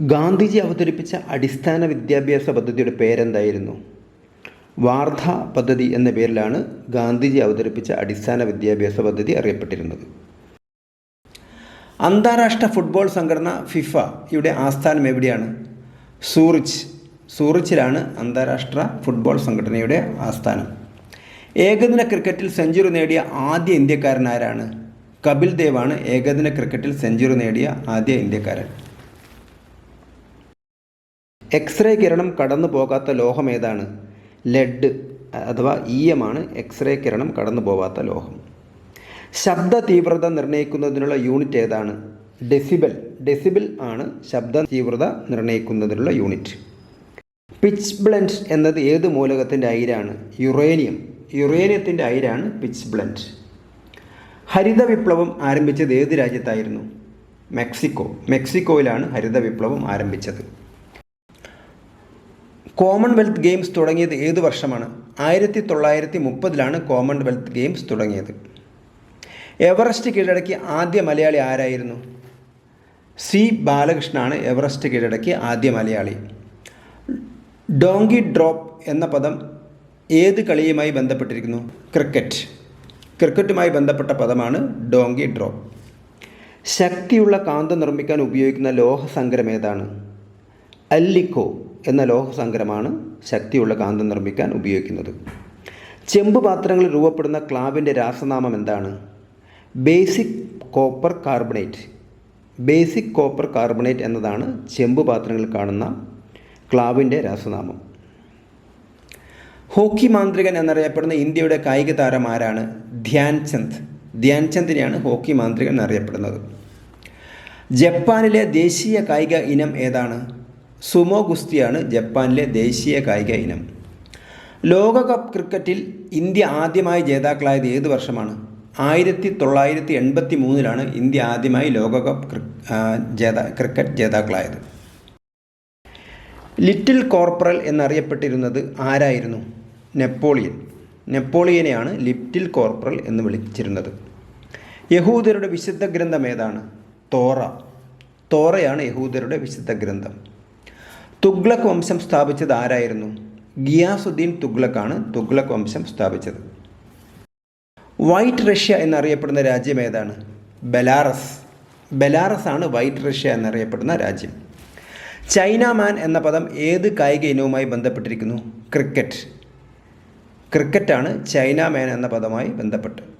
ഗാന്ധിജി അവതരിപ്പിച്ച അടിസ്ഥാന വിദ്യാഭ്യാസ പദ്ധതിയുടെ പേരെന്തായിരുന്നു? വാർധ പദ്ധതി എന്ന പേരിലാണ് ഗാന്ധിജി അവതരിപ്പിച്ച അടിസ്ഥാന വിദ്യാഭ്യാസ പദ്ധതി അറിയപ്പെട്ടിരുന്നത്. അന്താരാഷ്ട്ര ഫുട്ബോൾ സംഘടന ഫിഫ ഇവിടെ ആസ്ഥാനം എവിടെയാണ്? സൂറിച്ച്. സൂറിച്ചിലാണ് അന്താരാഷ്ട്ര ഫുട്ബോൾ സംഘടനയുടെ ആസ്ഥാനം. ഏകദിന ക്രിക്കറ്റിൽ സെഞ്ചുറി നേടിയ ആദ്യ ഇന്ത്യക്കാരൻ ആരാണ് കപിൽ ദേവാണ് ഏകദിന ക്രിക്കറ്റിൽ സെഞ്ചുറി നേടിയ ആദ്യ ഇന്ത്യക്കാരൻ. എക്സ്റേ കിരണം കടന്നു പോകാത്ത ലോഹം ഏതാണ്? ലെഡ് അഥവാ ഈയമാണ് എക്സ്റേ കിരണം കടന്നു പോകാത്ത ലോഹം. ശബ്ദ തീവ്രത നിർണയിക്കുന്നതിനുള്ള യൂണിറ്റ് ഏതാണ്? ഡെസിബൽ ഡെസിബിൾ ആണ് ശബ്ദ തീവ്രത നിർണയിക്കുന്നതിനുള്ള യൂണിറ്റ് പിച്ച് ബ്ലൻഡ് എന്നത് ഏത് മൂലകത്തിന്റെ അയിരാണ്? യുറേനിയം യുറേനിയത്തിന്റെ അയിരാണ് പിച്ച് ബ്ലെൻഡ് ഹരിത വിപ്ലവം ആരംഭിച്ചത് ഏത് രാജ്യത്തായിരുന്നു? മെക്സിക്കോ മെക്സിക്കോയിലാണ് ഹരിത വിപ്ലവം ആരംഭിച്ചത്. കോമൺവെൽത്ത് ഗെയിംസ് തുടങ്ങിയത് ഏത് വർഷമാണ്? ആയിരത്തി തൊള്ളായിരത്തി മുപ്പതിലാണ് കോമൺവെൽത്ത് ഗെയിംസ് തുടങ്ങിയത്. എവറസ്റ്റ് കീഴടക്കി ആദ്യ മലയാളി ആരായിരുന്നു? സി ബാലകൃഷ്ണനാണ് എവറസ്റ്റ് കീഴടക്കി ആദ്യ മലയാളി. ഡോങ്കി ഡ്രോപ്പ് എന്ന പദം ഏത് കളിയുമായി ബന്ധപ്പെട്ടിരിക്കുന്നു? ക്രിക്കറ്റ്. ക്രിക്കറ്റുമായി ബന്ധപ്പെട്ട പദമാണ് ഡോങ്കി ഡ്രോപ്പ്. ശക്തിയുള്ള കാന്തം നിർമ്മിക്കാൻ ഉപയോഗിക്കുന്ന ലോഹസങ്കരം ഏതാണ്? അല്ലിക്കോ. എന്ന ലോഹസങ്കരമാണ് ശക്തിയുള്ള കാന്തം നിർമ്മിക്കാൻ ഉപയോഗിക്കുന്നത്. ചെമ്പ് പാത്രങ്ങളിൽ രൂപപ്പെടുന്ന ക്ലാവിന്റെ രാസനാമം എന്താണ്? Basic copper carbonate. Basic copper carbonate എന്നതാണ് ചെമ്പ് പാത്രങ്ങളിൽ കാണുന്ന ക്ലാവിന്റെ രാസനാമം. ഹോക്കി മാന്ത്രികൻ എന്നറിയപ്പെടുന്ന ഇന്ത്യയുടെ കായിക താരം ആരാണ്? ധ്യാൻചന്ദ്. ധ്യാൻചന്ദിനെയാണ് ഹോക്കി മാന്ത്രികൻ എന്നറിയപ്പെടുന്നത്. ജപ്പാനിലെ ദേശീയ കായിക ഇനം ഏതാണ്? സുമോ ഗുസ്തിയാണ് ജപ്പാനിലെ ദേശീയ കായിക ഇനം. ലോകകപ്പ് ക്രിക്കറ്റിൽ ഇന്ത്യ ആദ്യമായി ജേതാക്കളായത് ഏത് വർഷമാണ്? ആയിരത്തി തൊള്ളായിരത്തി എൺപത്തി മൂന്നിലാണ് ഇന്ത്യ ആദ്യമായി ലോകകപ്പ് ജേതാ ക്രിക്കറ്റ് ജേതാക്കളായത്. ലിറ്റിൽ കോർപ്പറൽ എന്നറിയപ്പെട്ടിരുന്നത് ആരായിരുന്നു? നെപ്പോളിയൻ. നെപ്പോളിയനെയാണ് ലിറ്റിൽ കോർപ്പറൽ എന്ന് വിളിച്ചിരുന്നത്. യഹൂദരുടെ വിശുദ്ധ ഗ്രന്ഥം ഏതാണ്? തോറ. തോറയാണ് യഹൂദരുടെ വിശുദ്ധ ഗ്രന്ഥം. തുഗ്ലക് വംശം സ്ഥാപിച്ചത് ആരായിരുന്നു? ഗിയാസുദ്ദീൻ തുഗ്ലക്കാണ് തുഗ്ലക് വംശം സ്ഥാപിച്ചത്. വൈറ്റ് റഷ്യ എന്നറിയപ്പെടുന്ന രാജ്യം ഏതാണ്? ബലാറസ്. ബലാറസ് ആണ് വൈറ്റ് റഷ്യ എന്നറിയപ്പെടുന്ന രാജ്യം. ചൈന മാൻ എന്ന പദം ഏത് കായിക ഇനവുമായി ബന്ധപ്പെട്ടിരിക്കുന്നു? ക്രിക്കറ്റ്. ക്രിക്കറ്റാണ് ചൈന മാൻ എന്ന പദമായി ബന്ധപ്പെട്ട്.